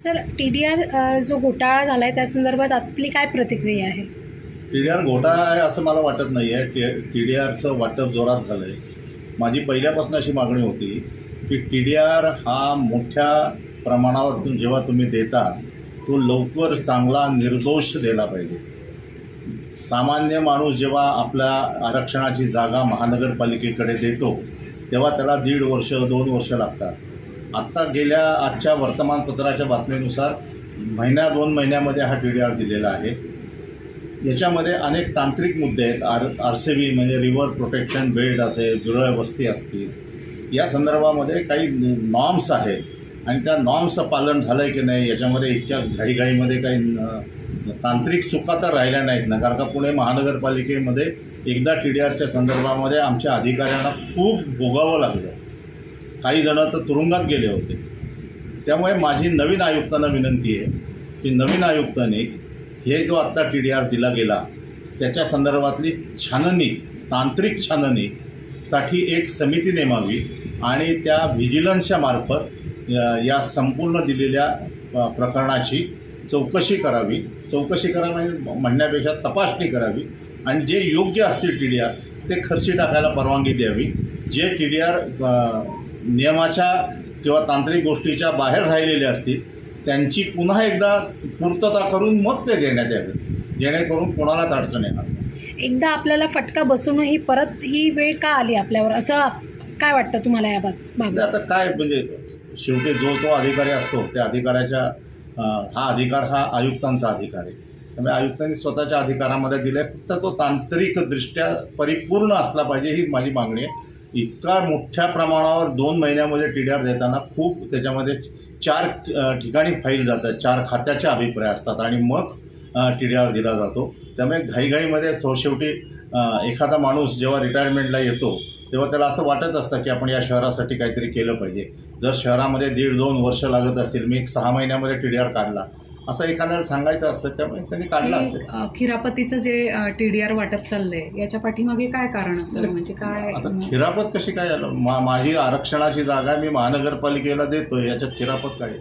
Sir T D R जो घोटाळा झाला आहे त्या संदर्भात आपली काय प्रतिक्रिया आहे? टी डी आर घोटाळा आहे असं मला वाटत नाही आहे टी टी डी आरचं वाटप जोरात झालं आहे माझी पहिल्यापासून अशी मागणी होती की टी डी आर हा मोठ्या प्रमाणावर जेव्हा तुम्ही देता तो लवकर चांगला निर्दोष दिला पाहिजे. सामान्य माणूस जेव्हा आपल्या आरक्षणाची जागा महानगरपालिकेकडे देतो तेव्हा त्याला दीड वर्ष दोन वर्ष लागतात. आत्ता गेल्या आजच्या वर्तमानपत्राच्या बातमीनुसार महिन्या दोन महिन्यामध्ये हा टी डी आर दिलेला आहे. याच्यामध्ये अनेक तांत्रिक मुद्दे आहेत. आर आर सी बी म्हणजे रिव्हर प्रोटेक्शन बेल्ट असेल जुळव्या वस्ती असतील. या संदर्भामध्ये काही नॉर्म्स आहेत आणि त्या नॉर्म्सचं पालन झालं आहे की नाही याच्यामध्ये इतक्या घाईघाईमध्ये काही तांत्रिक चुका तर राहिल्या नाहीत ना. कारण का पुणे महानगरपालिकेमध्ये एकदा टी डी आरच्या संदर्भामध्ये आमच्या अधिकाऱ्यांना खूप भोगावं लागलं. काही जणं तर तुरुंगात गेले होते. त्यामुळे माझी नवीन आयुक्तांना विनंती आहे की नवीन आयुक्तांनी हे जो आत्ता टी डी आर दिला गेला त्याच्या संदर्भातली छाननी तांत्रिक छाननीसाठी एक समिती नेमावी आणि त्या व्हिजिलन्सच्या मार्फत या संपूर्ण दिलेल्या प्रकरणाची चौकशी करावी. चौकशी करा म्हणजे म्हणण्यापेक्षा तपासणी करावी आणि जे योग्य असतील टी डी आर ते खर्ची टाकायला परवानगी द्यावी. जे टी डी आर नियमाच्या किंवा तांत्रिक गोष्टीच्या बाहेर राहिलेले असतील त्यांची पुन्हा एकदा पूर्तता करून मग ते देण्यात यावेत जेणेकरून कोणालाच अडचण येणार. एकदा आपल्याला फटका बसूनही परत ही वेळ का आली आपल्यावर? असं काय वाटतं तुम्हाला या बाबत? आता काय म्हणजे शेवटी जो तो अधिकारी असतो त्या अधिकाऱ्याच्या हा अधिकार हा आयुक्तांचा अधिकार आहे. त्यामुळे आयुक्तांनी स्वतःच्या अधिकारामध्ये दिले फक्त तो तांत्रिकदृष्ट्या परिपूर्ण असला पाहिजे ही माझी मागणी आहे. इतका मोठ्या प्रमाणावर दोन महिन्यामध्ये टी डी आर देताना खूप त्याच्यामध्ये चार ठिकाणी फाईल जातात चार खात्याचे अभिप्राय असतात आणि मग टी डी आर दिला जातो. त्यामुळे घाईघाईमध्ये सोशेवटी एखादा माणूस जेव्हा रिटायरमेंटला येतो तेव्हा त्याला असं वाटत असतं की आपण या शहरासाठी काहीतरी केलं पाहिजे. जर शहरामध्ये दीड दोन वर्ष लागत असतील मी एक सहा महिन्यामध्ये टी डी आर काढला असं एखाद्याला सांगायचं असतं त्यामुळे त्यांनी काढला असेल. खिरापतीचं जे टी डी आर वाटप चाललंय याच्या पाठीमागे काय कारण असेल? म्हणजे काय आता खिरापत कशी काय आलं? माझी आरक्षणाची जागा मी महानगरपालिकेला देतोय याच्यात खिरापत काय?